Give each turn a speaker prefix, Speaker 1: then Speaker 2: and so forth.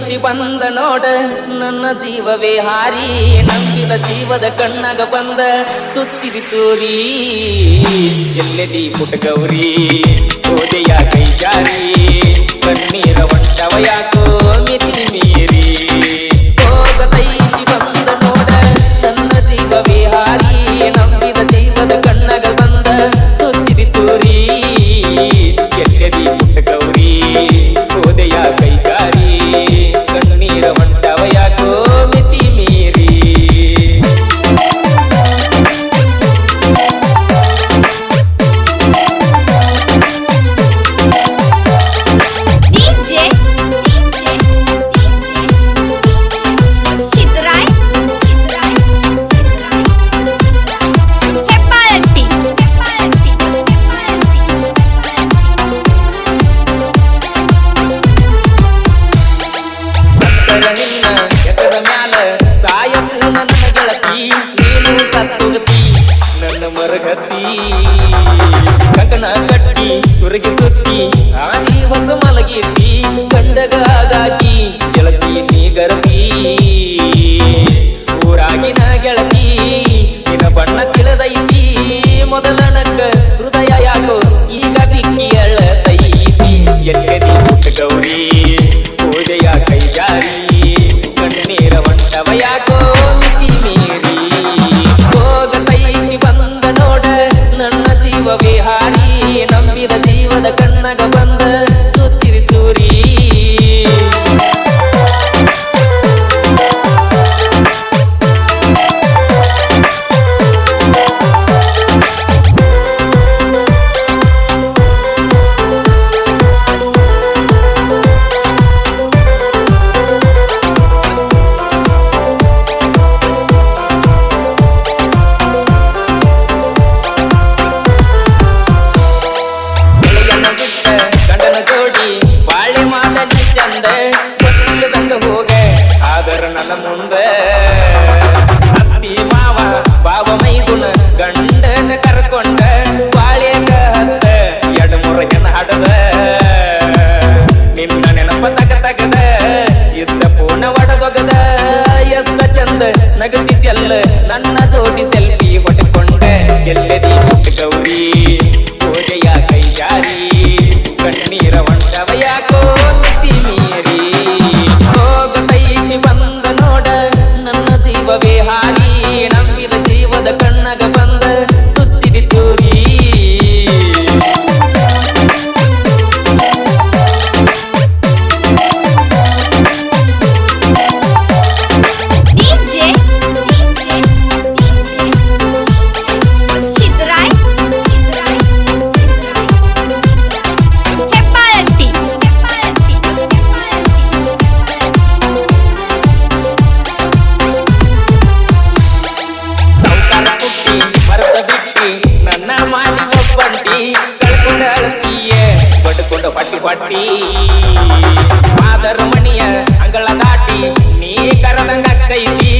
Speaker 1: ಬಂದ ನೋಡ, ನನ್ನ ಜೀವವೇ ಹಾರಿ. ನಂಬಿದ ಜೀವದ ಕಣ್ಣಗ ಬಂದ ಸುತ್ತಿದಿ ತೋರಿ ಎಲ್ಲೆದಿ ಪುಟಗೌರಿ ಓದೆಯ ಕೈ ಜಾರಿ ಕಣ್ಣೀರ ಹೊಂಟವ ನನ್ನ ಮರಗತ್ತಿ. ಕಕನ ಕಟ್ಟಿ, ಸುರಗಿ ಸುತ್ತಿ, ಆನಿ ಒಂದು ಮಲಗಿತ್ತಿ ಕಂಡಗಾಗಾಗಿ ಗೆಳತಿ ನೀ ಗರತಿ. ಊರಾಗಿನ ಗೆಳತಿ, ನಿನ್ನ ಬಣ್ಣ ತಿಳಿದೈತಿ. ಮೊದಲ ನಕ್ಕ ಹೃದಯ ಯಾಕೋ, ಈಗ ಬಿಕ್ಕಿ ಎಳತೈತಿ. ಎಲ್ಲದಿ ಗೌರಿ, ಪೂಜೆಯ ಕೈಜಾರಿ, ಕಣ್ಣೀರ ಮಂಟವ ಯಾಕೋ, ಮಿತಿ ಮೀರಿ. ನನ್ನ ಜೀವವೇ ಹಾರಿ ನಂಬಿದ ಜೀವದ ಕಣ್ಣಗ ಬಂದ ಸುತ್ತಿರಿ ತೂರಿ. ಚಂದ ನಗತಿದ್ಯಲ್ಲ ನನ್ನ ಜೋಡಿ ಸೆಲ್ಫಿ ಹೊಟ್ಟಕೊಂಡೆ ಎಲ್ಲದಿ ಪುಟ್ಟ ಗೌರಿ ಪೂಜೆಯ ಕೈಜಾರಿ ಕಣ್ಣೀರ ಹೊಂಟವ ಯಾಕೋ பட்டி பாதர் மணிய அங்கள தாட்டி நீ கரதங்க கைதி